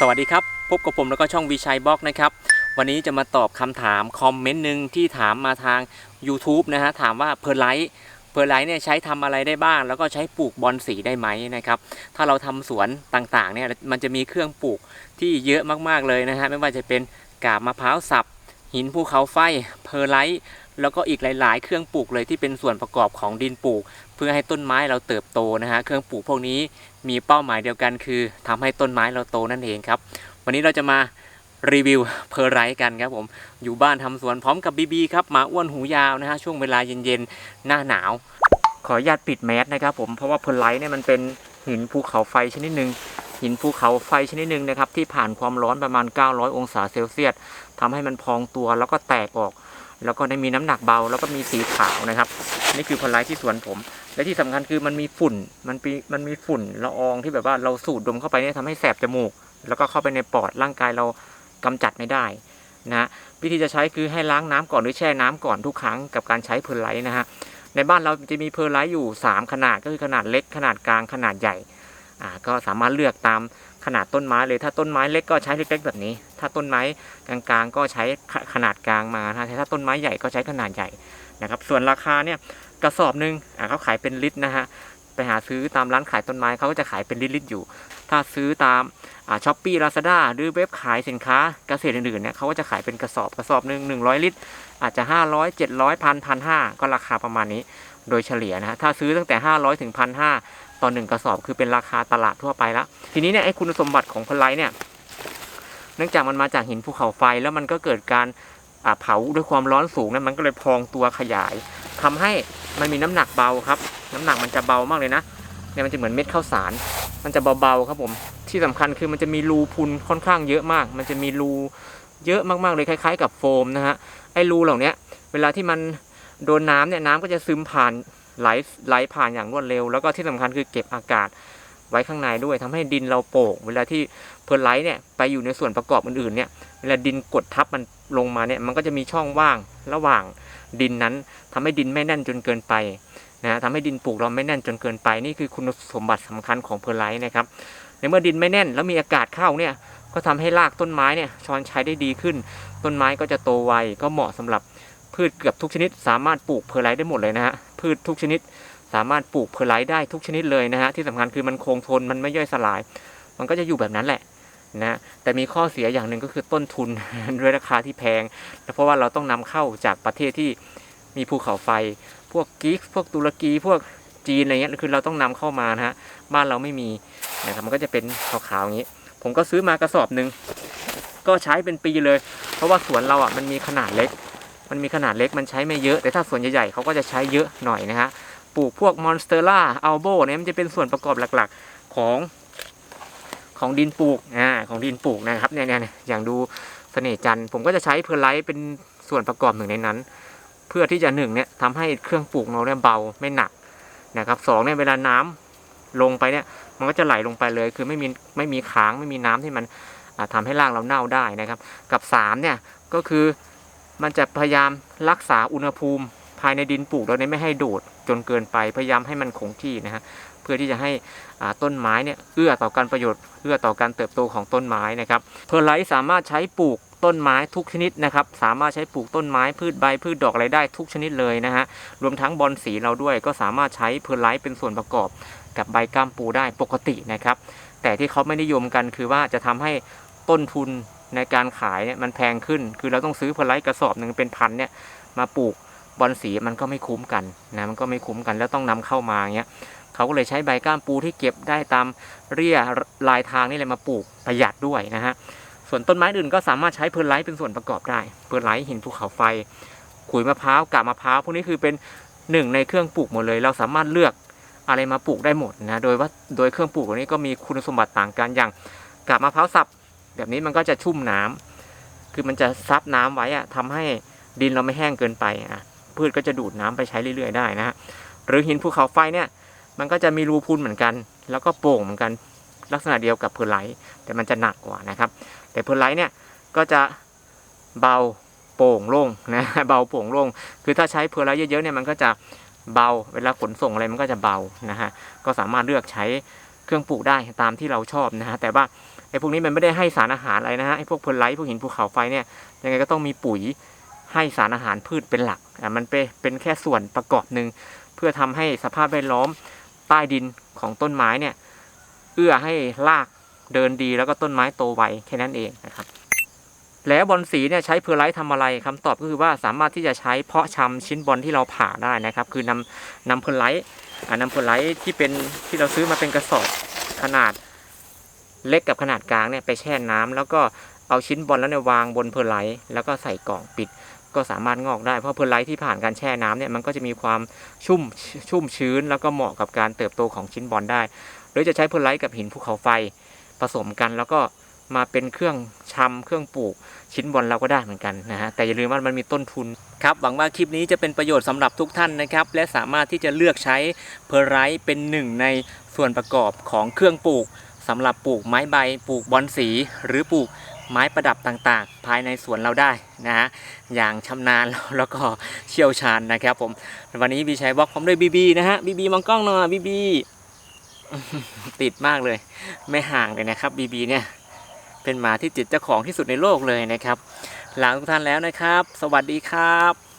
สวัสดีครับ พบกับผมแล้วก็ช่องวีชัยบล็อกนะครับ วันนี้จะมาตอบคำถามคอมเมนต์หนึ่งที่ถามมาทาง YouTube นะฮะ ถามว่าเพอร์ไลท์เพอร์ไลท์เนี่ยใช้ทำอะไรได้บ้าง แล้วก็ใช้ปลูกบอลสีได้ไหมนะครับ ถ้าเราทำสวนต่างๆเนี่ยมันจะมีเครื่องปลูกที่เยอะมากๆเลยนะฮะ ไม่ว่าจะเป็นกาบมะพร้าวสับ หินภูเขาไฟเพอร์ไลท์แล้วก็อีกหลาย ๆ เครื่องปลูกเลยที่เป็นส่วนประกอบของดินปลูก เพื่อให้ต้นไม้เราเติบโตนะฮะเครื่องปลูกพวกนี้มีเป้าหมายเดียวกัน คือทำให้ต้นไม้เราโตนั่นเองครับ วันนี้เราจะมารีวิวเพอร์ไรท์กันครับผมอยู่บ้านทำสวนพร้อมกับบีบีครับหมาอ้วนหูยาวนะฮะช่วงเวลาเย็นๆหน้าหนาว ขออนุญาตปิดแมสนะครับผมเพราะว่าเพอร์ไรท์เนี่ยมันเป็นหินภูเขาไฟชนิดหนึ่งหินภูเขาไฟชนิดหนึ่งนะครับที่ผ่านความร้อนประมาณ 900 องศาเซลเซียสทำให้มันพองตัวแล้วก็แตกออก แล้วก็ได้มีน้ำหนักเบาแล้วก็มีสีขาวนะครับ นี่คือเพอร์ไรท์ที่สวนผม และที่สำคัญคือมันมีฝุ่นมันมีมันมีฝุ่นละอองที่แบบว่าเราสูดดมเข้าไปเนี่ยทำให้แสบจมูก แล้วก็เข้าไปในปอดร่างกายเรากำจัดไม่ได้นะวิธีจะใช้คือให้ล้างน้ำก่อนหรือแช่น้ำก่อนทุกครั้งกับการใช้เพอร์ไลท์นะฮะในบ้านเราจะมีเพอร์ไลท์อยู่ 3 ขนาดก็คือขนาดเล็กขนาดกลางขนาดใหญ่ อ่าก็สามารถเลือกตามขนาดต้นไม้เลยถ้าต้นไม้เล็กก็ใช้เล็กๆแบบนี้ ถ้าต้นไม้กลางๆ ก็ใช้ขนาดกลางมานะถ้าต้นไม้ใหญ่ก็ใช้ขนาดใหญ่นะครับ ส่วนราคาเนี่ยกระสอบหนึ่งเขาขายเป็นลิตรนะฮะไปหาซื้อตามร้านขายต้นไม้เขาก็จะขายเป็นลิตรๆอยู่ ถ้าซื้อตามช้อปปี้ลาซาด้าหรือเว็บขายสินค้าเกษตรอื่นๆเนี่ยเขาก็จะขายเป็นกระสอบกระสอบหนึ่งหนึ่งร้อยลิตร อาจจะ500 700พันพันห้าก็ราคาประมาณนี้โดยเฉลี่ยนะฮะถ้าซื้อตั้งแต่500ถึงพันห้าต่อหนึ่งกระสอบคือเป็นราคาตลาดทั่วไปแล้วทีนี้เนี่ยไอ้คุณสมบัติของพลไลท์เนี่ยเนื่องจากมันมาจากหินภูเขาไฟแล้วมันก็เกิดการเผาด้วยความร้อนสูงนะมันก็เลยพองตัวขยายทำให้มันมีน้ำหนักเบาครับ น้ำหนักมันจะเบามากเลยนะ เนี่ยมันจะเหมือนเม็ดข้าวสาร มันจะเบาๆครับผม ที่สำคัญคือมันจะมีรูพุนค่อนข้างเยอะมาก มันจะมีรูเยอะมากๆเลยคล้ายๆ กับโฟมนะฮะ ไอ้รูเหล่านี้เวลาที่มันโดนน้ำเนี่ยน้ำก็จะซึมผ่านไหลไหลผ่านอย่างรวดเร็ว แล้วก็ที่สำคัญคือเก็บอากาศไว้ข้างในด้วยทำให้ดินเราโป่งเวลาที่เพอร์ไลท์เนี่ยไปอยู่ในส่วนประกอบอื่นๆเนี่ยเวลาดินกดทับมันลงมาเนี่ยมันก็จะมีช่องว่างระหว่างดินนั้นทำให้ดินไม่แน่นจนเกินไป นะทำให้ดินปลูกเราไม่แน่นจนเกินไปนี่คือคุณสมบัติสำคัญของเพอร์ไลท์นะครับในเมื่อดินไม่แน่นแล้วมีอากาศเข้าเนี่ยก็ทำให้รากต้นไม้เนี่ยช้อนใช้ได้ดีขึ้น ต้นไม้ก็จะโตไวก็เหมาะสำหรับพืชเกือบทุกชนิด สามารถปลูกเพอร์ไลท์ได้หมดเลยนะฮะพืชทุกชนิดสามารถปลูกเพอร์ไลท์ได้ทุกชนิดเลยนะฮะที่สำคัญคือมันคงทนมันไม่ย่อยสลาย มันก็จะอยู่แบบนั้นแหละนะแต่มีข้อเสียอย่างหนึ่งก็คือต้นทุนด้วยราคาที่แพง เพราะว่าเราต้องนำเข้าจากประเทศที่ มีภูเขาไฟ พวกกีกพวกตุรกีพวกจีนอะไรเงี้ยคือเราต้องนำเข้ามานะฮะบ้านเราไม่มีนะครับมันก็จะเป็นขาวๆอย่างนี้ ผมก็ซื้อมากระสอบหนึ่งก็ใช้เป็นปีเลย เพราะว่าสวนเราอะมันมีขนาดเล็ก มันมีขนาดเล็กมันใช้ไม่เยอะ แต่ถ้าสวนใหญ่ๆเขาก็จะใช้เยอะหน่อยนะฮะปลูกพวกมอนสเตอร่าอัลโบเนี่ยมันจะเป็นส่วนประกอบหลักๆของของดินปลูกอ่าของดินปลูกนะครับเนี่ยเนี่ยอย่างดูเสน่ห์จันทร์ผมก็จะใช้เพอร์ไลท์เป็นส่วนประกอบหนึ่งในนั้น พื่อที่จะหนึ่งเนี่ยทำให้เครื่องปลูกเราเนี่ยเบาไม่หนักนะครับสองเนี่ยเวลาน้ำลงไปเนี่ยมันก็จะไหลลงไปเลย คือไม่มีไม่มีค้างไม่มีน้ำที่มันอ่าทำให้ร่างเราเน่าได้นะครับ กับ3เนี่ยก็คือมันจะพยายามรักษาอุณหภูมิภายในดินปลูกเราเนี่ยไม่ให้โดดจนเกินไปพยายามให้มันคงที่นะฮะเพื่อที่จะให้ต้นไม้เนี่ยเอื้อต่อการประโยชน์เอื้อต่อการเติบโตของต้นไม้นะครับเพอร์ไลท์สามารถใช้ปลูก ต้นไม้ทุกชนิดนะครับ สามารถใช้ปลูกต้นไม้พืชใบพืชดอกอะไรได้ทุกชนิดเลยนะฮะรวมทั้งบอลสีเราด้วยก็สามารถใช้เพอร์ไลท์เป็นส่วนประกอบกับใบก้ามปูได้ปกตินะครับ แต่ที่เขาไม่นิยมกันคือว่าจะทำให้ต้นทุนในการขายเนี่ยมันแพงขึ้น คือเราต้องซื้อเพลไลท์กระสอบหนึ่งเป็นพันเนี่ยมาปลูกบอลสีมันก็ไม่คุ้มกันนะมันก็ไม่คุ้มกันแล้วต้องนำเข้ามาเงี้ยเขาก็เลยใช้ใบก้ามปูที่เก็บได้ตามเรียลายทางนี่เลยมาปลูกประหยัดด้วยนะฮะ ส่วนต้นไม้อื่นก็สามารถใช้เพอร์ไลท์เป็นส่วนประกอบได้ เพอร์ไลท์หินภูเขาไฟ ขุยมะพร้าวกาบมะพร้าวพวกนี้คือเป็นหนึ่งในเครื่องปลูกหมดเลย เราสามารถเลือกอะไรมาปลูกได้หมดนะ โดยว่าโดยเครื่องปลูกตัวนี้ก็มีคุณสมบัติต่างกันอย่างกาบมะพร้าวสับ แบบนี้มันก็จะชุ่มน้ำคือมันจะซับน้ำไว้อะทำให้ดินเราไม่แห้งเกินไปอะพืชก็จะดูดน้ำไปใช้เรื่อยๆได้นะฮะหรือหินภูเขาไฟเนี่ยมันก็จะมีรูพุนเหมือนกัน แล้วก็โป่งเหมือนกัน ลักษณะเดียวกับเพอร์ไลท์แต่มันจะหนักกว่านะครับ แต่เพอร์ไลท์เนี่ยก็จะเบาโป่งโล่งนะเบาโป่งโล่งคือถ้าใช้เพอร์ไลท์เยอะๆเนี่ยมันก็จะเบาเวลาขนส่งอะไรมันก็จะเบานะฮะก็สามารถเลือกใช้เครื่องปลูกได้ตามที่เราชอบนะฮะแต่ว่าไอ้พวกนี้มันไม่ได้ให้สารอาหารอะไรนะฮะไอ้พวกเพลไลท์พวกหินภูเขาไฟเนี่ยยังไงก็ต้องมีปุ๋ยให้สารอาหารพืชเป็นหลักอะมันเป็นเป็นแค่ส่วนประกอบหนึ่งเพื่อทำให้สภาพแวดล้อมใต้ดินของต้นไม้เนี่ย เอื้อให้รากเดินดีแล้วก็ต้นไม้โตไวแค่นั้นเองนะครับ แล้วบอลสีเนี่ยใช้เพอร์ไลท์ทำอะไรคำตอบก็คือว่าสามารถที่จะใช้เพาะชำชิ้นบอลที่เราผ่าได้นะครับ คือนำนำเพอร์ไลท์นำเพอร์ไลท์ที่เป็นที่เราซื้อมาเป็นกระสอบขนาดเล็กกับขนาดกลางเนี่ยไปแช่น้ำแล้วก็เอาชิ้นบอลแล้วเนี่ยวางบนเพอร์ไลท์แล้วก็ใส่กล่องปิดก็สามารถงอกได้เพราะเพอร์ไลท์ที่ผ่านการแช่น้ำเนี่ยมันก็จะมีความชุ่มชุ่มชื้น แล้วก็เหมาะกับการเติบโตของชิ้นบอลได้ หรือจะใช้เพอร์ไลท์กับหินภูเขาไฟผสมกัน แล้วก็มาเป็นเครื่องชำเครื่องปลูกชิ้นบอลเราก็ได้เหมือนกันนะฮะแต่อย่าลืมว่ามันมีต้นทุนครับหวังว่าคลิปนี้จะเป็นประโยชน์สำหรับทุกท่านนะครับ และสามารถที่จะเลือกใช้เพอร์ไรท์เป็นหนึ่งในส่วนประกอบของเครื่องปลูกสำหรับปลูกไม้ใบ ปลูกบอนสี หรือปลูกไม้ประดับต่างๆ ภายในสวนเราได้นะฮะอย่างชำนาญแล้วก็เชี่ยวชาญนะครับผม วันนี้บีชัยบล็อกพร้อมด้วยบีบีนะฮะบีบีมองกล้องหน่อยบีบี ติดมากเลย ไม่ห่างเลยนะครับบีบีเนี่ยเป็นหมาที่ติดเจ้าของที่สุดในโลกเลยนะครับ หลังทุกท่านแล้วนะครับ สวัสดีครับ